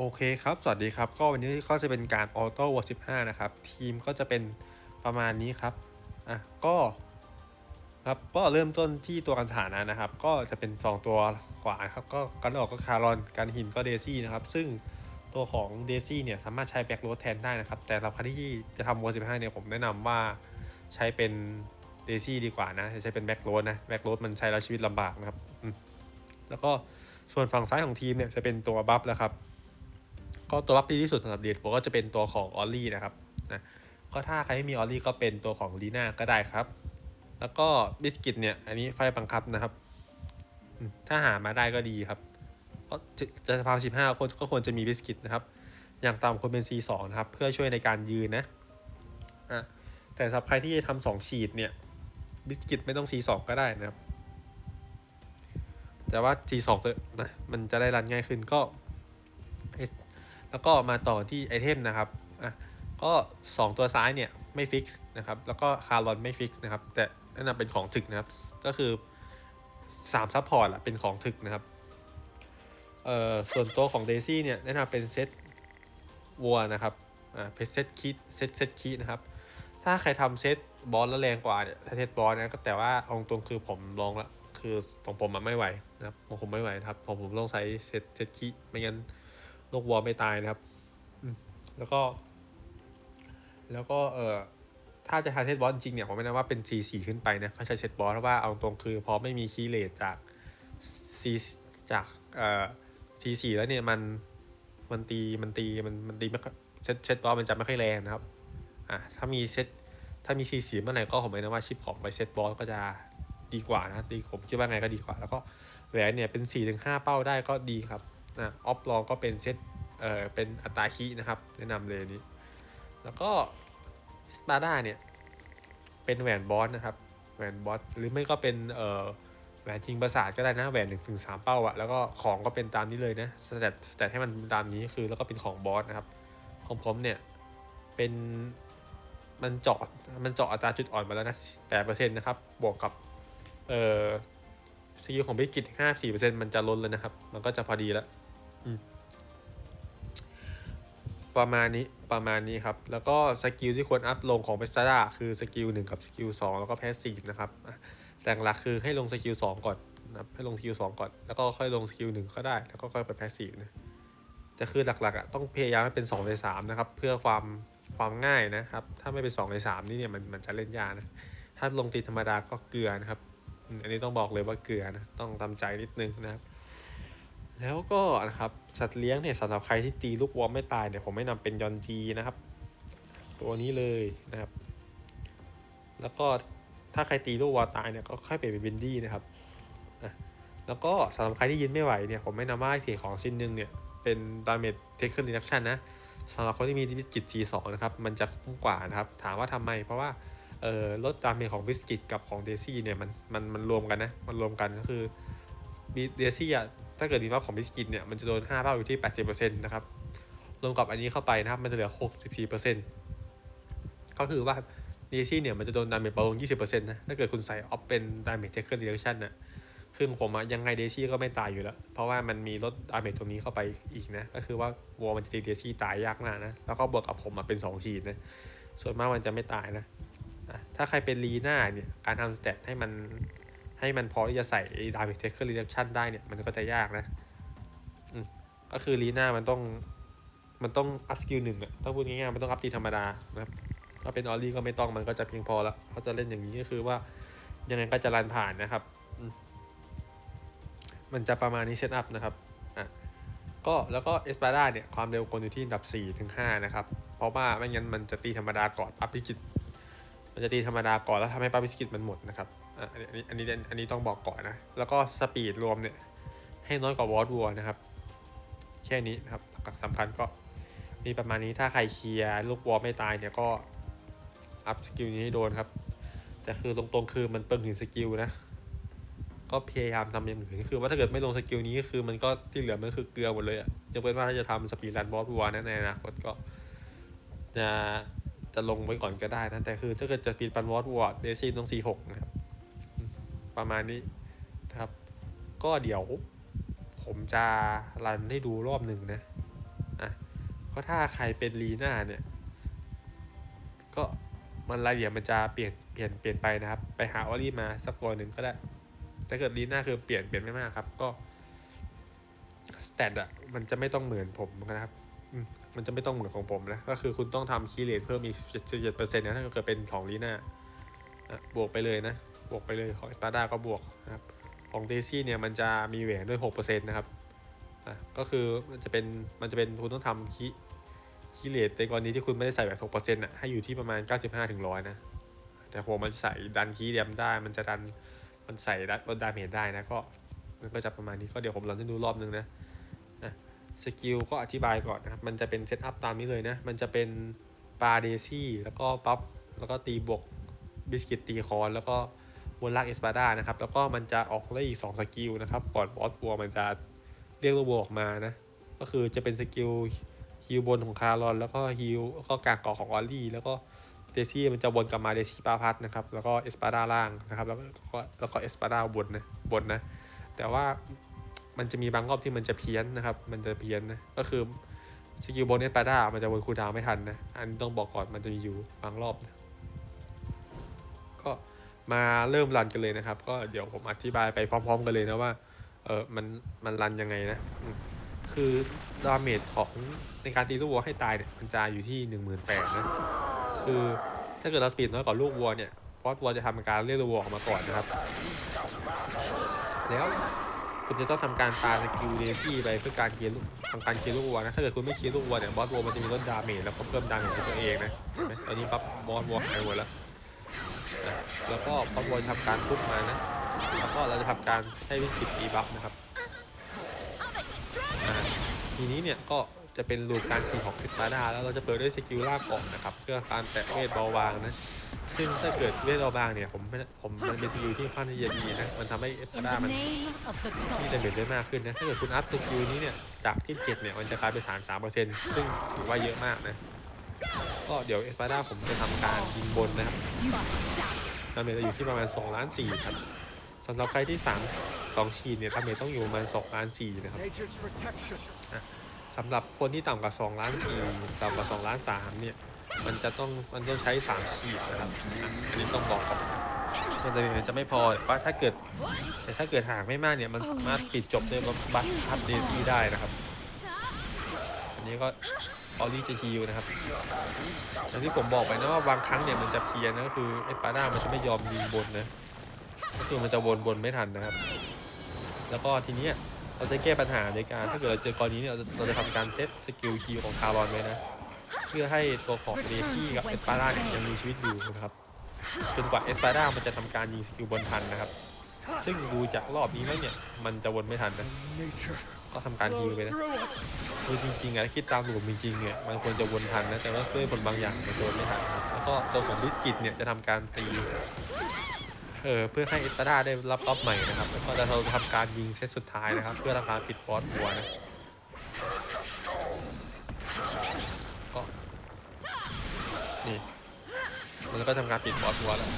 โอเคครับ สวัสดีครับ ก็วันนี้ก็จะเป็นการออโต้วอ15นะครับ ทีมก็จะเป็นประมาณนี้ครับ อะ ก็ ครับก็เริ่มต้นที่ตัวกันฐานะนะครับ ก็จะเป็น 2 ตัวขวาครับ ก็กันออกก็คารอนกันหินก็เดซี่นะครับ ซึ่งตัวของเดซี่เนี่ยสามารถใช้แบ็กโรดแทนได้นะครับ แต่สำหรับใครที่จะทำวอ15เนี่ยผมแนะนำว่าใช้เป็นเดซี่ดีกว่านะใช้เป็นแบ็กโรดนะ แบ็กโรดมันใช้แล้วชีวิตลำบากนะครับอืมแล้วก็ส่วนฝั่งซ้ายของทีมเนี่ยจะเป็นตัวบัฟแล้วครับ ก็ตัวบัฟดีที่สุดสำหรับเดียผมก็จะเป็นตัวของออลลี่นะครับนะก็ถ้าใครไม่มีออลลี่ก็เป็นตัวของลีน่าก็ได้ครับ แล้วก็บิสกิตเนี่ยอันนี้ไฟบังคับนะครับ ถ้าหามาได้ก็ดีครับก็จะจะฟามสิบห้าคนก็ควรจะมีบิสกิตนะครับ อย่างต่ำควรเป็น C2 นะครับ เพื่อช่วยในการยืนนะอะแต่สำหรับใครที่จะทำสองฉีดเนี่ยบิสกิตไม่ต้อง C2 ก็ได้นะครับ แต่ว่า C2 เถอะนะมันจะได้รันง่ายขึ้นก็ แล้วก็มาต่อที่ไอเทมนะครับอะก็ 2 ตัวซ้ายเนี่ยไม่ฟิกซ์นะครับแล้วก็คาร์ลอนไม่ฟิกซ์นะครับแต่นั่นนะเป็นของถึกนะครับก็คือ3ซัพพอร์ตอะเป็นของถึกนะครับเอ่อส่วนตัวของเดซี่เนี่ยแนะนำเป็นเซตวัวนะครับอ่าเป็นเซตคิดเซตเซตคิดนะครับถ้าใครทำเซตบอสแล้วแรงกว่าเนี่ยเซตบอสนะก็แต่ว่าเอาตรงคือผมลองละคือของผมมันไม่ไหวนะครับของผมไม่ไหวนะครับผมผมต้องใช้เซตเซตคิไม่งั้น นกวอลไม่ตายนะครับแล้วก็ แล้วก็เออถ้าจะทาเซตบอสจริงเนี่ยผมไม่แนะว่าเป็น C4 ขึ้นไปนะเขาใช้เซตบอสเพราะว่าเอาตรงคือพอไม่มีคีย์เลทจาก C จากเอ่อ C4 แล้วเนี่ยมันมันตีมันตีมันมันตีไม่ค่อยเซตเซตบอสมันจะไม่ค่อยแรงนะครับอะถ้ามีเซตถ้ามี C4 เมื่อไหร่ก็ผมไม่แนะว่าชิปของไปเซตบอสก็จะดีกว่านะดีผมคิดว่าไงก็ดีกว่า แล้วก็แหวนเนี่ยเป็น4-5เป้าได้ก็ดีครับ นะออฟลองก็เป็นเซตเอ่อเป็นอัตราคีนะครับ แนะนำเลยนี้ แล้วก็สปาร์ด้าเนี่ย เป็นแหวนบอสนะครับ แหวนบอสหรือไม่ก็เป็นเอ่อแหวนชิงประสาทก็ได้นะแหวนหนึ่งถึงสามเป้าอะแล้วก็ของก็เป็นตามนี้เลยนะแต่แต่ให้มันตามนี้คือแล้วก็เป็นของบอสนะครับของผมเนี่ยเป็นมันเจาะมันเจาะอัตราจุดอ่อนมาแล้วนะแปดเปอร์เซ็นต์นะครับ บวกกับ เอ่อสกิลของบิกิตห้าสี่เปอร์เซ็นต์มันจะล้นเลยนะครับ มันก็จะพอดีแล้ว ประมาณนี้ประมาณนี้ครับ แล้วก็สกิลที่ควรอัพลงของเบสตาคือสกิลหนึ่งกับสกิลสองแล้วก็แพสซีฟนะครับ แต่หลักคือให้ลงสกิลสองก่อนนะให้ลงสกิลสองก่อน แล้วก็ค่อยลงสกิลหนึ่งก็ได้ แล้วก็ค่อยไปแพสซีฟนะแต่คือหลักๆอะต้องพยายามให้เป็น2ใน3นะครับ เพื่อความความง่ายนะครับ ถ้าไม่เป็น2ใน3นี่เนี่ยมันมันจะเล่นยากนะ ถ้าลงตีธรรมดาก็เกลือนะครับ อันนี้ต้องบอกเลยว่าเกลือนะ ต้องทำใจนิดนึงนะครับ แล้วก็นะครับสัตว์เลี้ยงเนี่ยสำหรับใครที่ตีลูกวอลไม่ตายเนี่ยผมไม่นำเป็นยอนจีนะครับ ตัวนี้เลยนะครับ แล้วก็ถ้าใครตีลูกวอตายเนี่ยก็ค่อยเปลี่ยนเป็นวินดี้นะครับอะแล้วก็สำหรับใครที่ยืนไม่ไหวเนี่ยผมไม่นำว่าเทของชิ้นหนึ่งเนี่ยเป็นดาเมจเทคเ e อร์รีดักชันนะสำหรับคนที่มีวิจิต G2 นะครับ มันจะคุ้มกว่านะครับ ถามว่าทำไม เพราะว่าเอ่อลดดาเมจของบิสกิตกับของเดซี่เนี่ยมันมันมันรวมกันนะ มันรวมกันก็คือเดซี่อะ ถ้าเกิดดีว่าของบิสกิตเนี่ยมันจะโดน5เป้าอยู่ที่ 80%นะครับรวมกับอันนี้เข้าไปนะครับมันจะเหลือ 64%ก็คือว่าเดซี่เนี่ยมันจะโดนดาเมจเบาลง 20%นะถ้าเกิดคุณใส่ออฟเป็นดาเมจเทคเกอร์เรียกชันนะคือผมอะยังไงเดซี่ก็ไม่ตายอยู่แล้ว เพราะว่ามันมีลดดาเมจตรงนี้เข้าไปอีกนะ ก็คือว่าวอลมันจะตีเดซี่ตายยากมากนะ แล้วก็บวกกับผมมาเป็น2ทีนะ ส่วนมากมันจะไม่ตายนะอะถ้าใครเป็นลีน่าเนี่ย การทำสเตตให้มัน ให้มันพอที่จะใส่ดาเมจเทคเกอร์รีดักชันได้เนี่ย มันก็จะยากนะก็คือลีน่ามันต้องมันต้องอัพสกิลหนึ่งอะถ้าพูดง่ายๆมันต้องอัพตีธรรมดานะครับถ้าเป็นออลลี่ก็ไม่ต้องมันก็จะเพียงพอและเขาจะเล่นอย่างนี้ก็คือว่ายังไงก็จะรันผ่านนะครับ มันจะประมาณนี้เซตอัพนะครับอะก็แล้วก็เอสปาด้าเนี่ยความเร็วคนอยู่ที่อันดับ4ถึง5นะครับ เพราะว่าไม่งั้นมันจะตีธรรมดาก่อนปั๊บพิกิตมันจะตีธรรมดาก่อนแล้วทำให้ปั๊บพิกิตมันหมดนะครับ อันนี้อันนี้อันนี้ต้องบอกก่อนนะ แล้วก็สปีดรวมเนี่ย ให้น้อยกว่าวอร์ดวัวนะครับ แค่นี้นะครับหลักสำคัญก็มีประมาณนี้ถ้าใครเคลียร์ลูกวอลไม่ตายเนี่ยก็อัพสกิลนี้ให้โดนครับ แต่คือตรงๆคือมันเปิงถึงสกิลนะ ก็พยายามทำอย่างอื่นคือว่าถ้าเกิดไม่ลงสกิลนี้ก็คือมันก็ที่เหลือมันคือเกลือหมดเลยอะยกเว้นว่าถ้าจะทำสปีดรันบอสวัวนะในอนาคตก็จะจะลงไว้ก่อนก็ได้นะแต่คือถ้าเกิดจะสปีดรันบอสวัวเดซี่ต้องสี่หกนะครับ ประมาณนี้นะครับ ก็เดี๋ยวผมจะรันให้ดูรอบหนึ่งนะอะก็ถ้าใครเป็นลีน่าเนี่ย ก็มันรายละเอียดมันจะเปลี่ยนเปลี่ยนเปลี่ยนไปนะครับ ไปหาออลลี่มาสักตัวหนึ่งก็ได้ถ้าเกิดลีน่าคือเปลี่ยนเปลี่ยนไม่มากครับ ก็สเตตอะมันจะไม่ต้องเหมือนผมนะครับมันจะไม่ต้องเหมือนของผมนะ ก็คือคุณต้องทำคีเลทเพิ่มอีก7เปอร์เซ็นต์นะถ้าเกิดเป็นของลีน่าบวกไปเลยนะ บวกไปเลยของสปาด้าก็บวกนะครับของเดซี่เนี่ยมันจะมีแหวนด้วย6%นะครับอะก็คือมันจะเป็นมันจะเป็นคุณต้องทำคีคีย์เลทในกรณีที่คุณไม่ได้ใส่แหวน6%อะให้อยู่ที่ประมาณ 95ถึง100นะแต่ผมมันใส่ดันคีย์เดียมได้ มันจะดันมันใส่ลดดาเมจได้นะก็มันก็จะประมาณนี้ก็เดี๋ยวผมลองให้ดูรอบนึงนะอะสกิลก็อธิบายก่อนนะครับมันจะเป็นเซตอัพตามนี้เลยนะมันจะเป็นปาเดซี่แล้วก็ปั๊บแล้วก็ตีบวกบิสกิตตีคอนแล้วก็ บนลากเอสปาดานะครับ แล้วก็มันจะออกได้อีก 2 สกิลนะครับ ก่อนบอสบัวมันจะเรียกตัวบัวออกมานะ ก็คือจะเป็นสกิลฮิวบนของคารอน แล้วก็ฮิวแล้วก็กางเกาะของออลลี่ แล้วก็เดซี่มันจะวนกลับมาเดซี่ปาพัทนะครับ แล้วก็เอสปาดาล่างนะครับ แล้วก็แล้วก็เอสปาดาบนนะบนนะ แต่ว่ามันจะมีบางรอบที่มันจะเพี้ยนนะครับ มันจะเพี้ยนนะ ก็คือสกิลบนเอสปาดามันจะวนคูดาวไม่ทันนะ อันนี้ต้องบอกก่อนมันจะมีอยู่บางรอบนะ มาเริ่มรันกันเลยนะครับ ก็เดี๋ยวผมอธิบายไปพร้อม ๆ กันเลยนะว่าเออมันมันรันยังไงนะคือดาเมจของในการตีลูกวัวให้ตายเนี่ยมันจะอยู่ที่หนึ่งหมื่นแปดนะคือถ้าเกิดเราสปีดน้อยกว่าลูกวัวเนี่ยพอสวัวจะทำการเรียกลูกวัวออกมาก่อนนะครับ แล้วคุณจะต้องทำการปาสกิลเดซี่ไปเพื่อการเคลียร์ทำการเคลียร์ลูกวัวนะถ้าเกิดคุณไม่เคลียร์ลูกวัวเนี่ยบอสวัวมันจะมีลดดาเมจแล้วก็เพิ่มดาเมจให้ตัวเองนะเห็นไหมตอนนี้ปั๊บบอสวัวหายหมดแล้ว นะแล้วก็บอสวัวทำการทุบมานะ แล้วก็เราจะทำการให้วิสกิตีบัฟนะครับอ่าทีนี้เนี่ยก็จะเป็นรูปการฉีกของพิสตาดาแล้วเราจะเปิดด้วยสกิลลากเกาะนะครับ เพื่อการแตะเวทเบาบางนะ ซึ่งถ้าเกิดเวทเบาบางเนี่ยผมผมมันเป็นสกิลที่ค่อนข้างจะดีนะ มันทำให้เอสตา the มัน name of the มี gods. ดเมจได้มากขึ้นนะ ถ้าเกิดคุณอัพสกิลนี้เนี่ยจากที่เจ็ดเนี่ยมันจะกลายเป็นฐาน3%ซึ่งถือว่าเยอะมากนะ ก็เดี๋ยวเอสปาดาผมจะทำการยิงบนนะครับาเมจจะอยู่ที่ประมาณ2ล้าน4ครับสำหรับใครที่3 2ฉีดเนี่ยดาเมจต้องอยู่ประมาณ2ล้าน4นะครับสำหรับคนที่ต่ำกว่า2ล้าน4ต่ำกว่า2ล้าน3เนี่ยมันจะต้องมันต้องใช้3ฉีดนะครับอันนี้ต้องบอกก่อนมันจะมันจะไม่พอว่าถ้าเกิดแต่ถ้าเกิดห่างไม่มากเนี่ยมันสามารถปิดจบด้วยบัตทับเดซี่ได้นะครับ นี้ก็ออลี่จะฮิลนะครับอย่างที่ผมบอกไปนะว่าบางครั้งเนี่ยมันจะเพี้ยนะก็คือไอ้ปาด้ามันจะไม่ยอมยิงบนนะก็คือมันจะวนบนไม่ทันนะครับ แล้วก็ทีเนี้ยเราจะแก้ปัญหาในการถ้าเกิดเราเจอกรณีเนี้เราจะเราจะทำการเซตสกิลคิวของคาร์บอนไว้นะเพื่อให้ตัวของเดซี่กับเอสปาด้าเนี่ยยังมีชีวิตอยู่นะครับจนกว่าเอสปาด้ามันจะทำการยิงสกิลบนทันนะครับ ซึ่งดูจากรอบนี้แล้วเนี่ย มันจะวนไม่ทันนะ ก็ทำการฮิวไปนะคือจริงๆอะคิดตามหลุมจริงๆเนี่ยมันควรจะวนทันนะแต่ว่าด้วยผลบางอย่างมันจะวนไม่ทันครับแล้วก็ตัวของบิสกิตเนี่ยจะทำการตีเออเพื่อให้เอสปาดาได้รับรอบใหม่นะครับแล้วก็จะทำการยิงเซตสุดท้ายนะครับ เพื่อทำการปิดบอสบัวนะก็นี่มันก็ทำการปิดบอสบัวแล้ว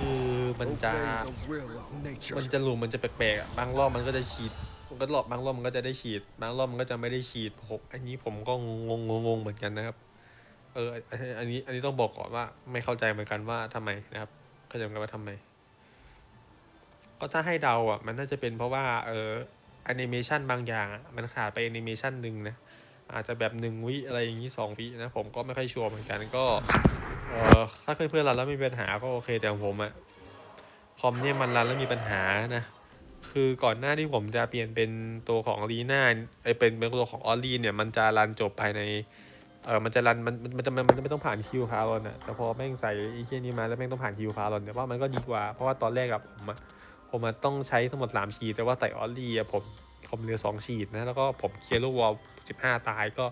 คือมันจะ Obey the will of nature. มันจะหลุมมันจะแปลกๆอะบางรอบมันก็จะฉีดมันก็รอบบางรอบมันก็จะได้ฉีด บางรอบมันก็จะไม่ได้ฉีดผมอันนี้ผมก็งงงงๆเหมือนกันนะครับ เอออันอันนี้อันนี้ต้องบอกก่อนว่า ไม่เข้าใจเหมือนกันว่าทำไมนะครับเข้าใจเหมือนกันว่าทำไม ก็ถ้าให้เดาอะ มันน่าจะเป็นเพราะว่า เออแอนิเมชันบางอย่างอะมันขาดไปแอนิเมชันหนึ่งนะ อาจจะแบบหนึ่งวิอะไรอย่างนี้สองวินะผมก็ไม่ค่อยชัวร์เหมือนกันก็เออถ้าเพื่อนๆเราแล้วมีปัญหาก็โอเคแต่ของผมอะคอมเนี่ยมันรันแล้วมีปัญหานะคือก่อนหน้าที่ผมจะเปลี่ยนเป็นตัวของลีน่าไอเป็นเป็นตัวของออลลีเนี่ยมันจะรันจบภายในเออมันจะรันมันมันจะมันจะไม่ต้องผ่านคิวคาร์ลอนอะแต่พอแม่งใส่ไอ้เคียนี้มาแล้วแม่งต้องผ่านคิวคาร์ลอนเนี่ยว่ามันก็ดีกว่าเพราะว่าตอนแรกอะผมอะผมอะต้องใช้ทั้งหมดสามฉีแต่ว่าใส่ออลลี่อะผม ผมเหลือสองฉีดนะแล้วก็ผมเคลียร์ลูกวอลสิบห้าตายก็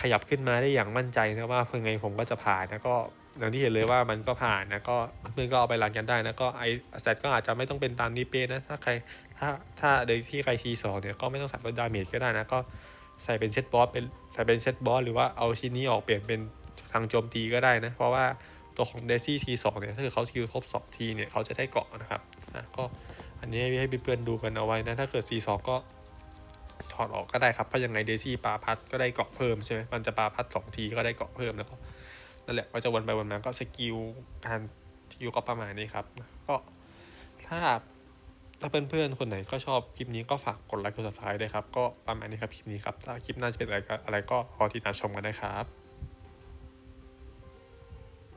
ขยับขึ้นมาได้อย่างมั่นใจนะว่าเพื่อไงผมก็จะผ่านนะก็อย่างที่เห็นเลยว่ามันก็ผ่านนะก็เพื่อนก็เอาไปรันกันได้นะก็ไอสแตทก็อาจจะไม่ต้องเป็นตามนี้เป๊ะนะถ้าใครถ้าถ้าโดยที่ใครซีสองเนี่ยก็ไม่ต้องใส่ลดดาเมจก็ได้นะก็ใส่เป็นเซตบอสเป็นใส่เป็นเซตบอสหรือว่าเอาชิ้นนี้ออกเปลี่ยนเป็นทางโจมตีก็ได้นะ เพราะว่าตัวของเดซี่ทีสองเนี่ยถ้าเกิดเขาสกิลครบสองทีเนี่ยเขาจะได้เกาะนะครับอะก็ อันนี้ให้เพื่อนๆดูกันเอาไว้นะ ถ้าเกิด C2 ก็ถอดออกก็ได้ครับ เพราะยังไงเดซี่ปาพัดก็ได้เกาะเพิ่มใช่ไหมมันจะปาพัดสองทีก็ได้เกาะเพิ่มแล้วก็นั่นแหละก็จะวนไปวนมาก็สกิลการสกิลก็ประมาณนี้ครับ ก็ถ้าถ้าเพื่อนๆคนไหนก็ชอบคลิปนี้ก็ฝากกดไลค์กด subscribe ด้วยครับ ก็ประมาณนี้ครับคลิปนี้ครับ ถ้าคลิปหน้าจะเป็นอะไรก็อะไรก็รอติดตามชมกันนะครับ